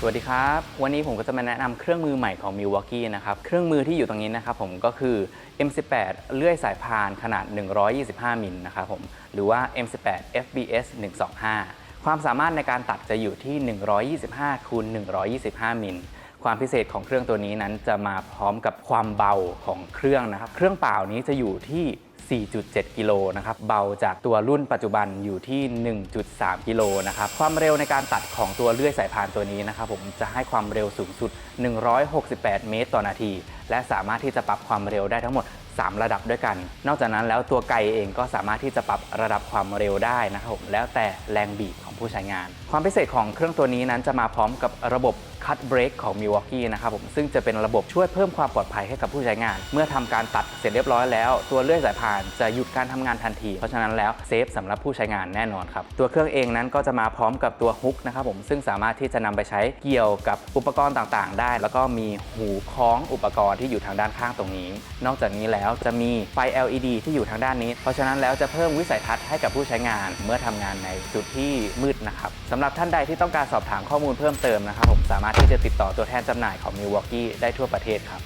สวัสดีครับ วันนี้ผมก็จะมาแนะนำเครื่องมือใหม่ของ Milwaukee นะครับ เครื่องมือที่อยู่ตรงนี้นะครับผมก็คือ M18 เลื่อยสายพานขนาด 125 มิลนะครับผม หรือว่า M18 FBS 125 ความสามารถในการตัดจะอยู่ที่ 125คูณ125 มิล ความพิเศษของเครื่องตัวนี้นั้นจะมาพร้อมกับความเบาของเครื่องนะครับ เครื่องเปล่านี้จะอยู่ที่4.7 กิโลนะครับ เบาจากตัวรุ่นปัจจุบันอยู่ที่ 1.3 กิโลนะครับ ความเร็วในการตัดของตัวเลื่อยสายพานตัวนี้นะครับ ผมจะให้ความเร็วสูงสุด 168 เมตรต่อนาที และสามารถที่จะปรับความเร็วได้ทั้งหมด 3 ระดับด้วยกัน นอกจากนั้นแล้วตัวไกเองก็สามารถที่จะปรับระดับความเร็วได้นะครับผมแล้วแต่แรงบีบของผู้ใช้งาน ความพิเศษของเครื่องตัวนี้นั้นจะมาพร้อมกับระบบ คัตเบรกของ Milwaukee นะครับผมซึ่งจะเป็นระบบช่วยเพิ่มความปลอดภัยให้กับผู้ใช้งาน เมื่อทำการตัดเสร็จเรียบร้อยแล้ว ตัวเลื่อยสายพานจะหยุดการทำงานทันที เพราะฉะนั้นแล้วเซฟสำหรับผู้ใช้งานแน่นอนครับตัวเครื่องเองนั้นก็จะมาพร้อมกับตัวฮุกนะครับผมซึ่งสามารถที่จะนำไปใช้เกี่ยวกับอุปกรณ์ต่างๆ ได้ แล้วก็มีหูคล้องอุปกรณ์ที่อยู่ทางด้านข้างตรงนี้ นอกจากนี้แล้วจะมีไฟ LED ที่อยู่ทางด้านนี้ เพราะฉะนั้นแล้วจะเพิ่มวิสัยทัศน์ให้กับผู้ใช้งานเมื่อทำงานในจุดที่มืดนะครับสำหรับท่านใดที่ต้องการสอบถามข้อมูลเพิ่มเติมนะครับผมสามารถที่จะติดต่อตัวแทนจำหน่ายของ Milwaukee ได้ทั่วประเทศครับ